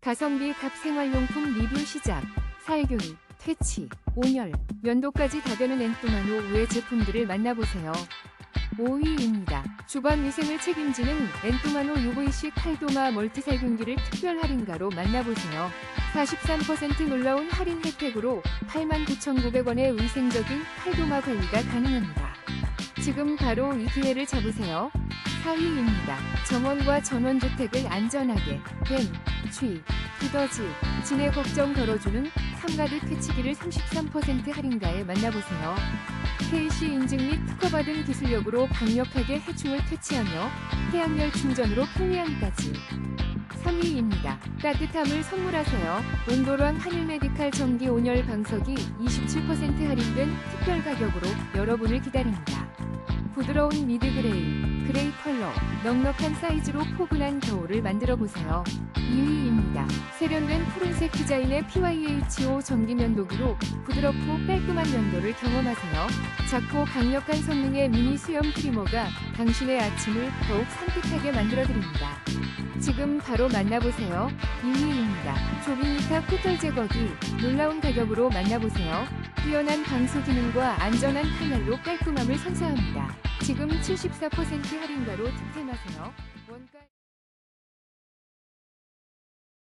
가성비 값 생활용품 리뷰 시작. 살균, 퇴치, 온열, 면도까지 다 되는 엔토마노 외 제품들을 만나보세요. 5위입니다. 주방 위생을 책임지는 엔토마노 UVC 칼도마 멀티 살균기를 특별 할인가로 만나보세요. 43% 놀라운 할인 혜택으로 89,900원의 위생적인 칼도마 관리가 가능합니다. 지금 바로 이 기회를 잡으세요. 4위입니다. 정원과 전원주택을 안전하게 뱀, 취, 두더지, 진해 걱정 덜어주는 삼가드 퇴치기를 33% 할인가에 만나보세요. KC 인증 및 특허받은 기술력으로 강력하게 해충을 퇴치하며 태양열 충전으로 편리함까지. 3위입니다. 따뜻함을 선물하세요. 온도랑 하늘 메디칼 전기 온열 방석이 27% 할인된 특별 가격으로 여러분을 기다립니다. 부드러운 미드 그레이, 그레이 컬러, 넉넉한 사이즈로 포근한 겨울을 만들어 보세요. 2위입니다. 세련된 푸른색 디자인의 PYHO 전기 면도기로 부드럽고 깔끔한 면도를 경험하세요. 작고 강력한 성능의 미니 수염 트리머가 당신의 아침을 더욱 산뜻하게 만들어드립니다. 지금 바로 만나보세요. 2위입니다. 조빅리타 코털 제거기 놀라운 가격으로 만나보세요. 뛰어난 방수 기능과 안전한 판넬로 깔끔함을 선사합니다. 지금 74% 할인가로 득템하세요.